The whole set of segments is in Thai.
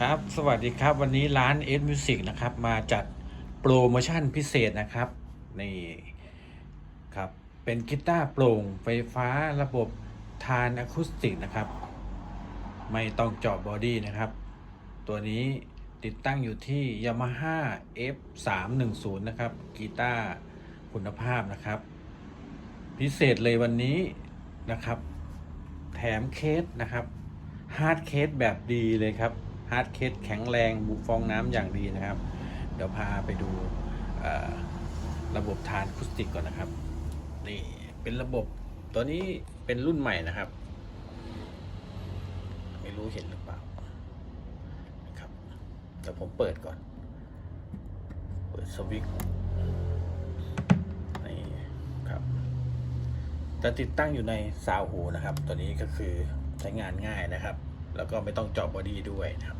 ครับ สวัสดีครับ วันนี้ร้านเอ m มิวสิกนะครับ มาจัดโปรโมชั่นพิเศษนะครับ นี่ครับ เป็นกีตาร์โปร่งไฟฟ้าระบบทานอะคูสติกนะครับ ไม่ต้องเจาะบอดี้นะครับ ตัวนี้ติดตั้งอยู่ที่ Yamaha F310 นะครับ กีตาร์คุณภาพนะครับ พิเศษเลยวันนี้นะครับ แถมเคสนะครับ ฮาร์ดเคสแบบดีเลยครับ ฮาร์ดเคสแข็งแรงบุฟองน้ำอย่างดีนะครับ เดี๋ยวพาไปดูระบบทานคูสติกก่อนนะครับ นี่เป็นระบบตัวนี้เป็นรุ่นใหม่นะครับ ไม่รู้เห็นหรือเปล่านะครับเดี๋ยวผมเปิดก่อน เปิดสวิตช์นี่ครับจะติดตั้งอยู่ในซาวหูนะครับ ตัวนี้ก็คือใช้งานง่ายนะครับ แล้วก็ไม่ต้องเจาะบอดี้ด้วยนะครับ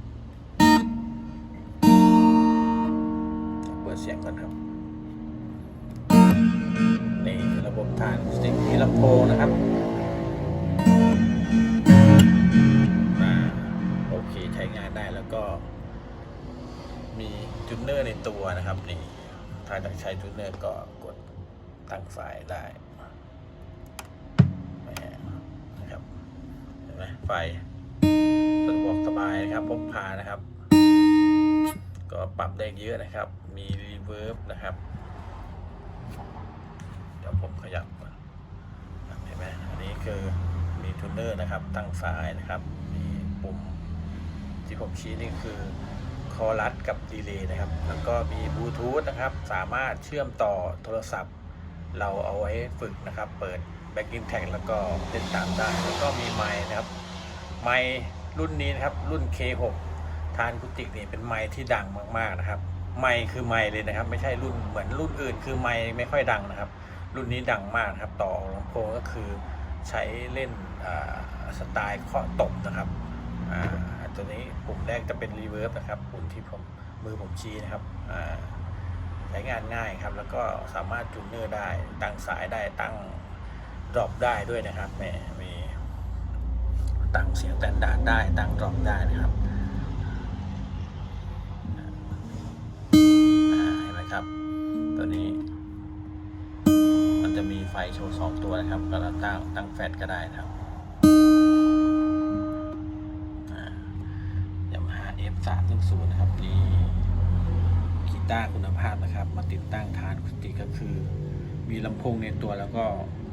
เสียงก่อนครับนี่ระบบทานสติกมีลำโพงนะครับอ่าโอเคใช้งานได้แล้วก็ มีจูเนอร์ในตัวนะครับนี่ถ้าจะใช้จูเนอร์ก็กดตั้งไฟล์ได้แหมนะครับเห็นไหมไฟสะดวกสบายนะครับพกพานะครับ ก็ปรับได้เยอะนะครับ มี รีเวิร์บนะครับ เดี๋ยวผมขยับเห็นไหมอันนี้คือมีทูนเนอร์นะครับตั้งสายนะครับมีปุ่มที่ผมชี้นี่คือคอรัสกับดีเลย์นะครับ แล้วก็มีบลูทูธนะครับ สามารถเชื่อมต่อโทรศัพท์ เราเอาไว้ฝึกนะครับ เปิด backing tag แล้วก็เล่นตามได้ แล้วก็มีไมค์นะครับ ไมค์รุ่นนี้นะครับ รุ่น K6 ทานกุติกนี่เป็นไมค์ที่ดังมาก ๆ นะครับ ไมค์คือไมค์เลยนะครับ ไม่ใช่รุ่นเหมือนรุ่นอื่น คือไมค์ไม่ค่อยดังนะครับ รุ่นนี้ดังมากครับต่อลำโพงก็คือใช้เล่นสไตล์เคาะตบนะครับตัวนี้ปุ่มแรกจะเป็นรีเวิร์บนะครับปุ่มที่ผมมือผมชี้นะครับใช้งานง่ายครับ แล้วก็สามารถจูนเนอร์ได้ตั้งสายได้ตั้งดรอปได้ด้วยนะครับแหมมีตั้งเสียงแตนดาดได้ตั้งดรอปได้นะครับ นไหมครับ ตัวนี้ มันจะมีไฟโชว์สองตัวนะครับก็ตั้งตั้งแฟลชก็ได้นะครับยามาฮ่า F 3 1 0นะครับนี่กีตาร์คุณภาพนะครับ มาติดตั้งฐานคูสติก็คือ มีลำโพงในตัวแล้วก็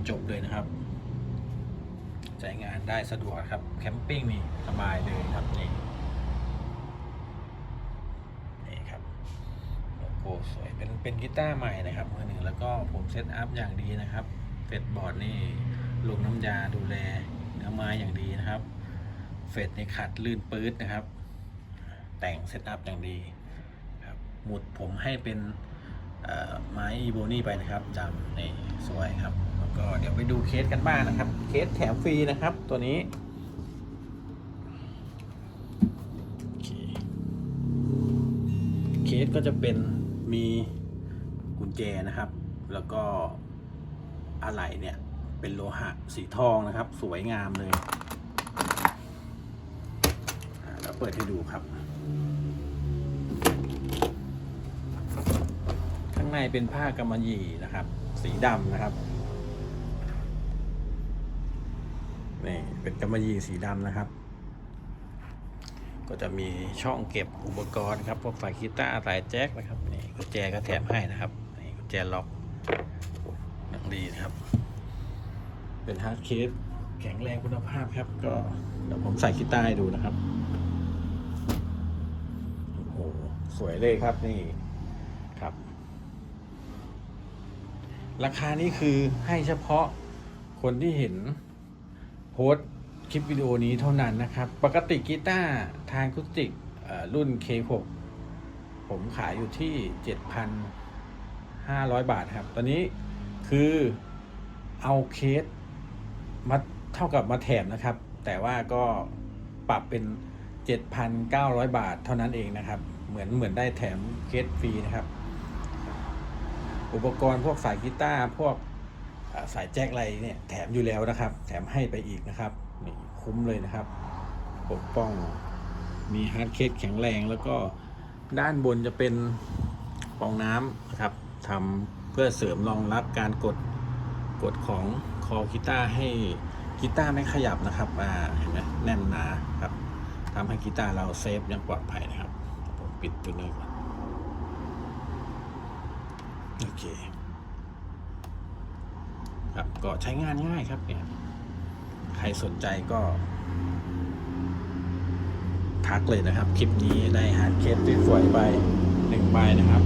จบเลยนะครับใช้งานได้สะดวกครับ แคมปิ้งนี่สบายเลยครับนี่ครับโลโก้ สวยเป็นเป็นกีตาร์ใหม่นะครับมือหนึ่งแล้วก็ผมเซตอัพอย่างดีนะครับเฟดบอร์ดนี่ลงน้ำยาดูแลเนื้อไม้อย่างดีนะครับ เฟดในขัดลื่นปื๊ดนะครับ แต่งเซตอัพอย่างดีครับหมุดผมให้เป็นไม้อีโบนี่ไปนะครับจำนี่สวยครับแล้วก็เดี๋ยวไปดูเคสกันบ้างนะครับ เคสแถมฟรีนะครับตัวนี้เคสก็จะเป็น มีกุญแจนะครับ แล้วก็อะไหล่เนี่ยเป็นโลหะสีทองนะครับ สวยงามเลยแล้วเปิดให้ดูครับ ข้างในเป็นผ้ากำมะหยี่นะครับ สีดำนะครับนี่เป็นกำมะหยี่สีดำนะครับ ก็จะมีช่องเก็บอุปกรณ์ครับพวกสายกีตาร์สายแจ็คนะครับนี่กุญแจก็แถมให้นะครับนี่กุญแจล็อกหนังดีนะครับ เป็นฮาร์ดเคสแข็งแรงคุณภาพครับ ก็เดี๋ยวผมใส่กีตาร์ให้ดูนะครับโอ้โหสวยเลยครับนี่ครับ ราคานี้คือให้เฉพาะคนที่เห็นโพสต์ คลิปวิดีโอนี้เท่านั้นนะครับ ปกติกีตาร์ทางคุติกรุ่น K6 ผมขายอยู่ที่ 7,500 บาทครับ ตอนนี้คือเอาเคสมาเท่ากับมาแถมนะครับ แต่ว่าก็ปรับเป็น 7,900 บาทเท่านั้นเองนะครับ เหมือนเหมือนได้แถมเคสฟรีนะครับ อุปกรณ์พวกสายกีตาร์พวกสายแจ็คอะไรเนี่ยแถมอยู่แล้วนะครับ แถมให้ไปอีกนะครับ นี่คุ้มเลยนะครับ ปกป้องมีฮาร์ดเคสแข็งแรงแล้วก็ด้านบนจะเป็นฟองน้ำนะครับทำเพื่อเสริมรองรับการกดกดของคอกีตาร์ให้กีตาร์ไม่ขยับนะครับอ่าเห็นไหมแน่นหนาครับทำให้กีตาร์เราเซฟยังปลอดภัยนะครับผมปิดตัวนี้ก่อนโอเคครับก็ใช้งานง่ายครับเนี่ย ใครสนใจก็ ทักเลยนะครับ คลิปนี้ได้ฮาร์ดเคสสวยๆไปหนึ่งใบนะครับ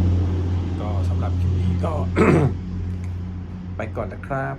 ก็สำหรับคลิปนี้ก็ ไปก่อนนะครับ